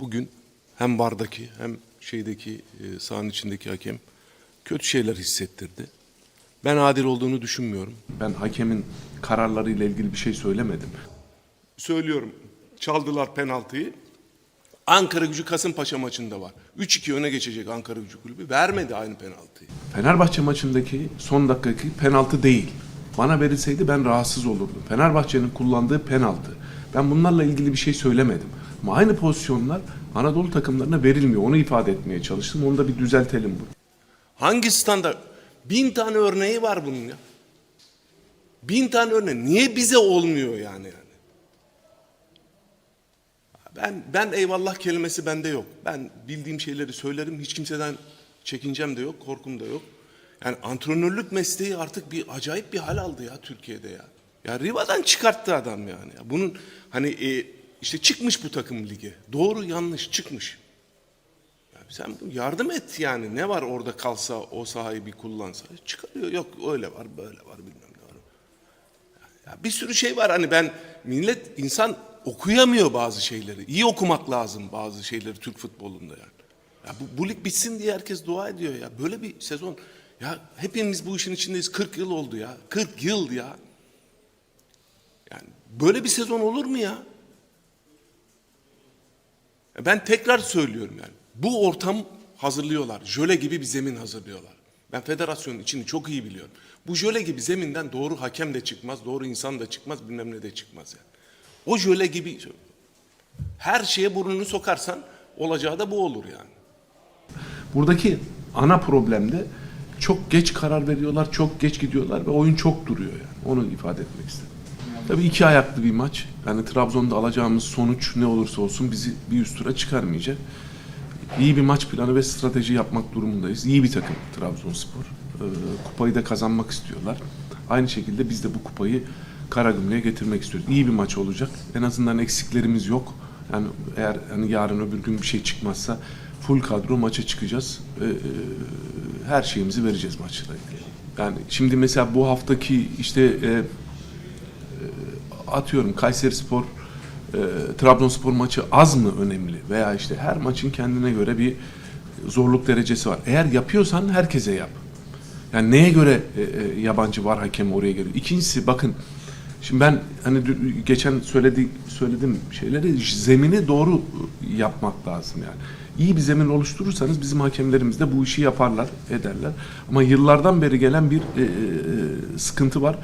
bugün hem bardaki hem şeydeki e, sahanın içindeki hakem kötü şeyler hissettirdi. Ben adil olduğunu düşünmüyorum. Ben hakemin kararlarıyla ilgili bir şey söylemedim. Söylüyorum. Çaldılar penaltıyı. Ankara Gücü Kasımpaşa maçında var. 3-2 öne geçecek Ankara Gücü kulübü. Vermedi aynı penaltıyı. Fenerbahçe maçındaki son dakikaki penaltı değil. Bana verilseydi ben rahatsız olurdum. Fenerbahçe'nin kullandığı penaltı. Ben bunlarla ilgili bir şey söylemedim. Ama aynı pozisyonlar Anadolu takımlarına verilmiyor. Onu ifade etmeye çalıştım. Onu da bir düzeltelim bu. Hangi standart? Bin tane örneği var bunun ya. Bin tane örneği. Niye bize olmuyor yani yani? Ben ben eyvallah kelimesi bende yok. Ben bildiğim şeyleri söylerim. Hiç kimseden çekincem de yok, korkum da yok. Yani antrenörlük mesleği artık bir acayip bir hal aldı ya Türkiye'de ya. Ya Riva'dan çıkarttı adam yani. Ya Bunun hani e, işte çıkmış bu takım lige. Doğru yanlış çıkmış. Ya sen yardım et yani. Ne var orada kalsa o sahayı bir kullansa. Çıkarıyor. Yok öyle var böyle var bilmem ne var. Ya bir sürü şey var hani ben millet insan okuyamıyor bazı şeyleri. İyi okumak lazım bazı şeyleri Türk futbolunda yani. Ya bu, bu lig bitsin diye herkes dua ediyor ya. Böyle bir sezon ya hepimiz bu işin içindeyiz. 40 yıl oldu ya. 40 yıl ya. Yani böyle bir sezon olur mu ya? Ya Ben tekrar söylüyorum yani. Bu ortam hazırlıyorlar. Jöle gibi bir zemin hazırlıyorlar. Ben federasyonun içini çok iyi biliyorum. Bu jöle gibi zeminden doğru hakem de çıkmaz, doğru insan da çıkmaz, bilmem ne de çıkmaz yani. O jöle gibi her şeye burnunu sokarsan olacağı da bu olur yani. Buradaki ana problem de çok geç karar veriyorlar, çok geç gidiyorlar ve oyun çok duruyor yani. Onu ifade etmek istedim. Tabii iki ayaklı bir maç. Yani Trabzon'da alacağımız sonuç ne olursa olsun bizi bir üst tura çıkarmayacak. İyi bir maç planı ve strateji yapmak durumundayız. İyi bir takım Trabzonspor. Ee, kupayı da kazanmak istiyorlar. Aynı şekilde biz de bu kupayı Karagümrük'e getirmek istiyoruz. İyi bir maç olacak. En azından eksiklerimiz yok. Yani eğer hani yarın öbür gün bir şey çıkmazsa full kadro maça çıkacağız. Ee, e, her şeyimizi vereceğiz maçla ilgili. Yani şimdi mesela bu haftaki işte e, atıyorum Kayseri Spor, e, Trabzonspor maçı az mı önemli? Veya işte her maçın kendine göre bir zorluk derecesi var. Eğer yapıyorsan herkese yap. Yani neye göre e, e, yabancı var hakem oraya geliyor? İkincisi bakın şimdi ben hani geçen söyledi, söyledim şeyleri zemini doğru yapmak lazım yani. İyi bir zemin oluşturursanız bizim hakemlerimiz de bu işi yaparlar, ederler. Ama yıllardan beri gelen bir e, e, sıkıntı var.